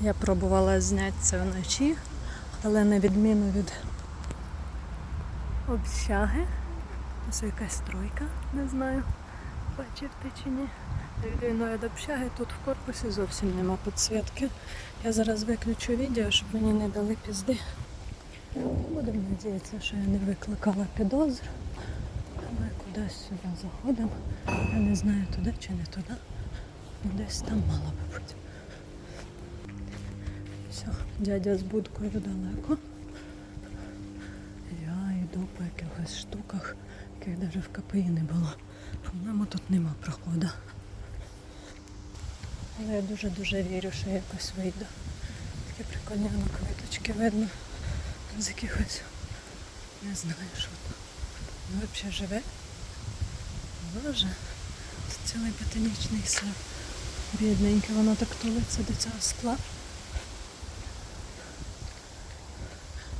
Я пробувала зняти це вночі, але на відміну від общаги. Ось якась стройка, не знаю, бачив ти чи ні. Відміну від общаги, тут в корпусі зовсім нема підсвітки. Я зараз виключу відео, щоб мені не дали пізди. Будемо надіятися, що я не викликала підозр. Ми кудись сюди заходимо. Я не знаю туди чи не туди. Десь там мало би бути. Все, дядя з будкою далеко. Я йду по якихось штуках, яких навіть в КПІ не було. По-моєму, тут нема проходу. Але я дуже-дуже вірю, що я якось вийду. Такі прикольні воно квиточки видно. З якихось не знаю, що там. Ну, взагалі живе. Боже, це цілий ботанічний сад. Бідненьке, воно так тулиться до цього скла.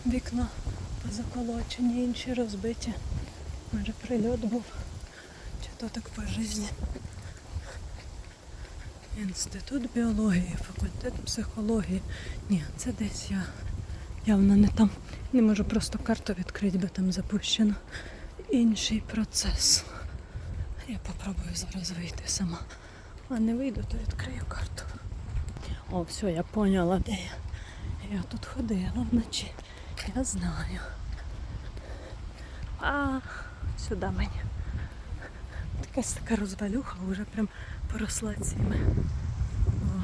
Вікна позаколочені, інші розбиті. Може прильот був. Чи то так по житті. Інститут біології, факультет психології. Ні, це десь я явно не там. Не можу просто карту відкрити, бо там запущено. Інший процес. Я попробую зараз вийти сама. А не вийду, то відкрию карту. О, все, я поняла, де я. Я тут ходила вночі. Я знаю. А, сюди мені. Якась така розвалюха, вже прям поросла цими. О.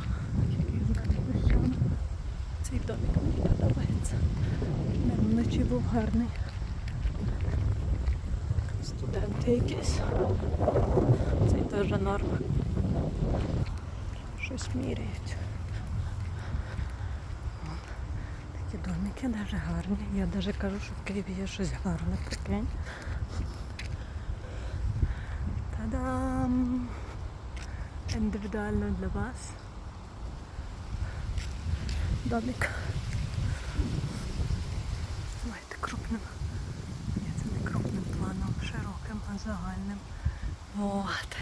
Цей домик мені подобається. Вночі був гарний. Студенти якісь. Цей теж норм. Щось міряють. Такі домики дуже гарні. Я навіть кажу, що в Києві є щось гарне, прикинь. Та-дам! Індивідуально для вас. Домик. Давайте крупним. Ні, це не крупним планом, широким, а загальним. От.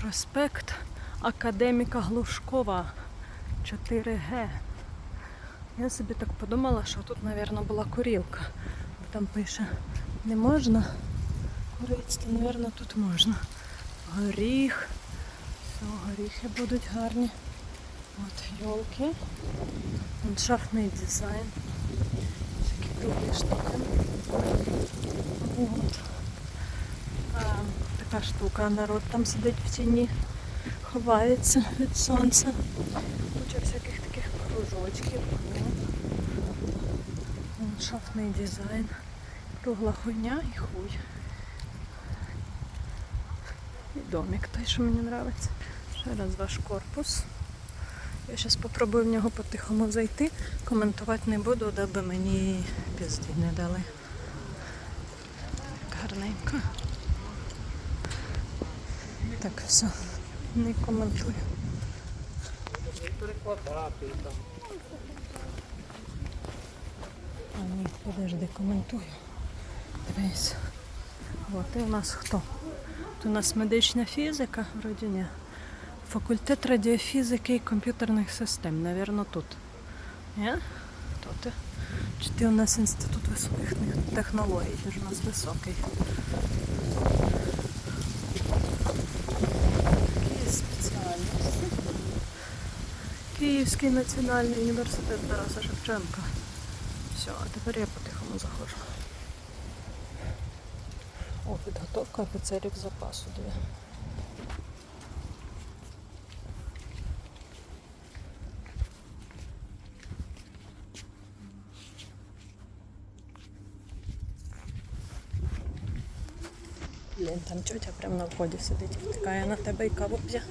Проспект Академіка Глушкова 4Г. Я собі так подумала, що тут, мабуть, була курілка. Бо Там пише, не можна курити, то, мабуть, тут можна. Горіх. Все, горіхи будуть гарні. От йолки. Ландшафтний дизайн. Всякі круглі штуки. От. А, така штука, народ там сидить в тіні, ховається від сонця. Кружочків. Ландшафтний дизайн. Кругла хуйня і хуй. І домик той, що мені подобається. Ще раз ваш корпус. Я зараз спробую в нього по-тихому зайти. Коментувати не буду, даби мені пізді не дали. Гарненько. Так, все. Не коментую. А ні, подожди, коментую. Дивись. От і у нас хто? Тут у нас медична фізика, вроді ні. Факультет радіофізики і комп'ютерних систем, Навірно, тут. Ні? Ти? Чи ти у нас інститут високих технологій? Ти ж у нас високий. Київський національний університет Тараса Шевченка. Все, а тепер я по-тихому заходжу. О, підготовка офіцерів запасу. Диви. Блін, там тетя прямо на вході сидить, втикає на тебе і каву п'є.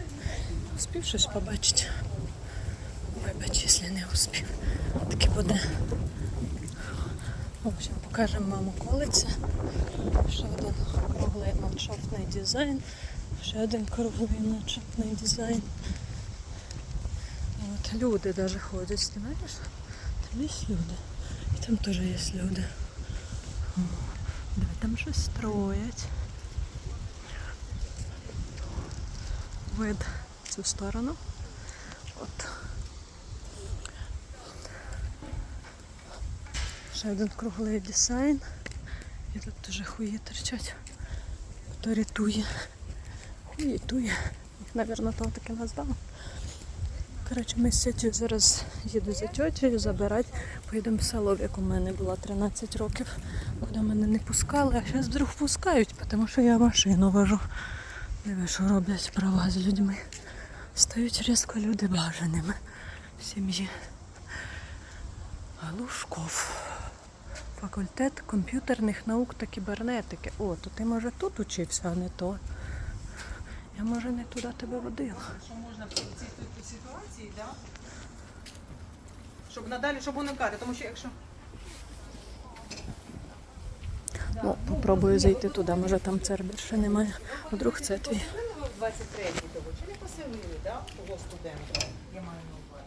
Успів щось побачити? Вибач, якщо не успів. Таки буде. В общем, покажемо маму колиться. Ще один круглий ландшафтний дизайн. Ще один круглий ландшафтний дизайн. От люди навіть ходять, знаєш? Там є люди. І там теж є люди. О, диви, там щось строять. Вид в цю сторону. От. Ще один круглий дизайн. І тут теж хуї торчать. Хто рятує. Хуїтує. Їх, мабуть, того таки назвали. Коротше, ми з тетю зараз їду за тьотєю забирати. Поїдемо в село, в якому мене було 13 років, куди мене не пускали, а зараз вдруг пускають, тому що я машину вожу. Диви, що роблять права з людьми. Стають різко люди бажаними в сім'ї. Галушков. Факультет комп'ютерних наук та кібернетики. О, то ти може тут учився, а не то. Я може не туди тебе водила. Що можна в цій ситуації, да? щоб надалі, щоб уникати, тому що якщо Ну, попробую зайти туди, може там цербір ще немає. Вдруг це твій. 23-й того, чи не поселили, да? того студента, я маю на увазі.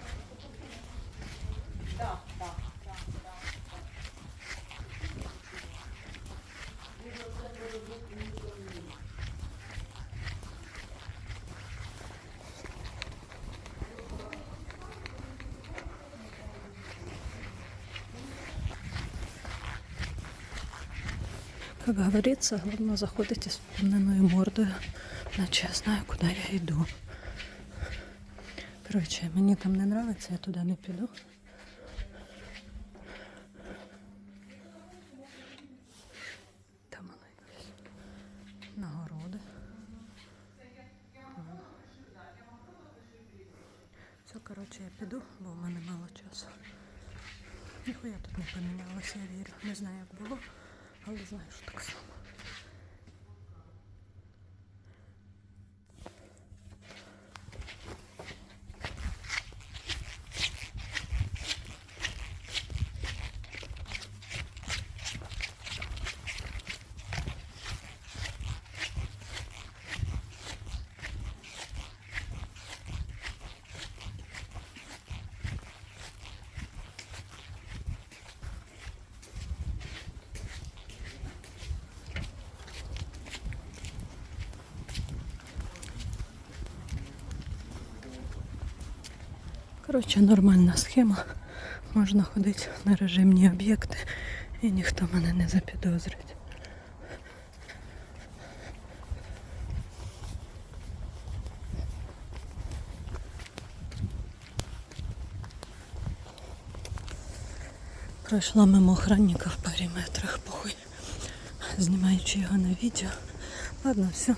Как говорится, главное заходите с впевненою мордою, наче я знаю, куди я йду. Коротше, мені там не подобається, я туди не піду. Там воно якесь нагороди. Все, коротше, я піду, бо в мене мало часу. Ніхуя тут не помінялося, я вірю. Не знаю, як було, але знаю, що так само. Коротше, нормальна схема. Можна ходити на режимні об'єкти і ніхто мене не запідозрить. Пройшла мимо охранника в парі метрах, похуй, знімаючи його на відео. Ладно, все.